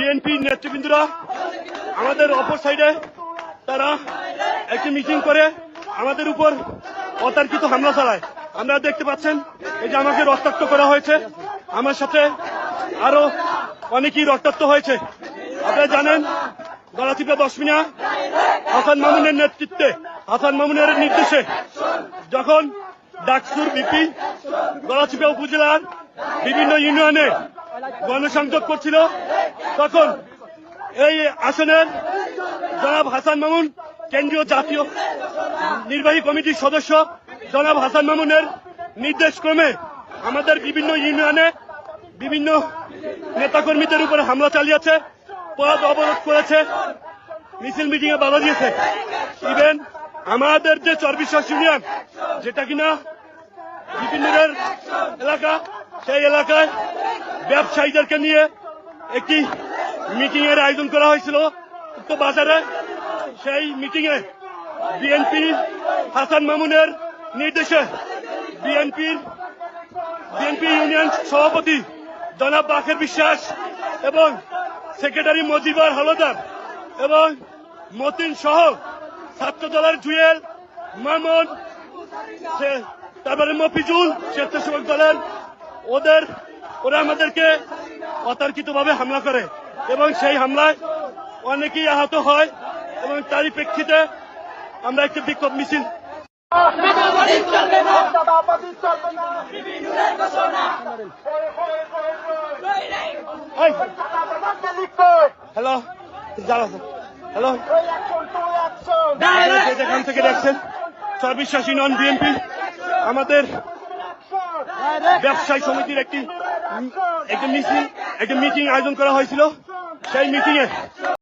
BNP নেতৃবৃন্দরা আমাদের অপর সাইডে তারা একটি মিটিং করে আমাদের উপর অতার্কিত হামলা চালায়। আমরা দেখতে পাচ্ছেন, এই যে আমাকে রক্তাক্ত করা হয়েছে। আমার সাথে আরও অনেকেই রক্তাক্ত হয়েছে। আপনারা জানেন, গলাচিপা দশমিনা, হাসান মামুনের নেতৃত্বে, হাসান মামুনের নির্দেশে যখন ডাকসুর বিপি গলাচিপা উপজেলার বিভিন্ন ইউনিয়নে গণসংযোগ করছিল তখন এই আসনের জনাব হাসান মামুন, কেন্দ্রীয় জাতীয় নির্বাহী কমিটির সদস্য জনাব হাসান মামুনের নির্দেশ ক্রমে আমাদের বিভিন্ন ইউনিয়নে বিভিন্ন নেতাকর্মীদের উপরে হামলা চালিয়েছে, পথ অবরোধ করেছে, মিছিল মিটিং এ বাধা দিয়েছে। ইভেন আমাদের যে চর্বিশ্বাস ইউনিয়ন, যেটা কিনা বিপিনের এলাকা, সেই এলাকায় ব্যবসায়ীদেরকে নিয়ে একটি মিটিং এর আয়োজন করা হয়েছিল। উক্ত বাজারে সেই মিটিং এ বিএনপি হাসান মামুনের নির্দেশে বিএনপির বিএনপি ইউনিয়ন সভাপতি জনাব বাকের বিশ্বাস এবং সেক্রেটারি মজিবার হলদার এবং মতিন সহ ছাত্র দলের জুয়েল মামুন তারপরে মফিজুল স্বেচ্ছাসেবক দলের ওদের, ওরা আমাদেরকে অতর্কিত ভাবে হামলা করে। এবং সেই হামলায় অনেকেই আহত হয় এবং তারই প্রেক্ষিতে আমরা একটি বিক্ষোভ মিছিল হ্যালো হ্যালো। যেখান থেকে দেখছেন সর্বশ্বাসী নন বিএনপি, আমাদের ব্যবসায়ী সমিতির একটি একটি একটা মিটিং আয়োজন করা হয়েছিল। সেই মিটিংয়ে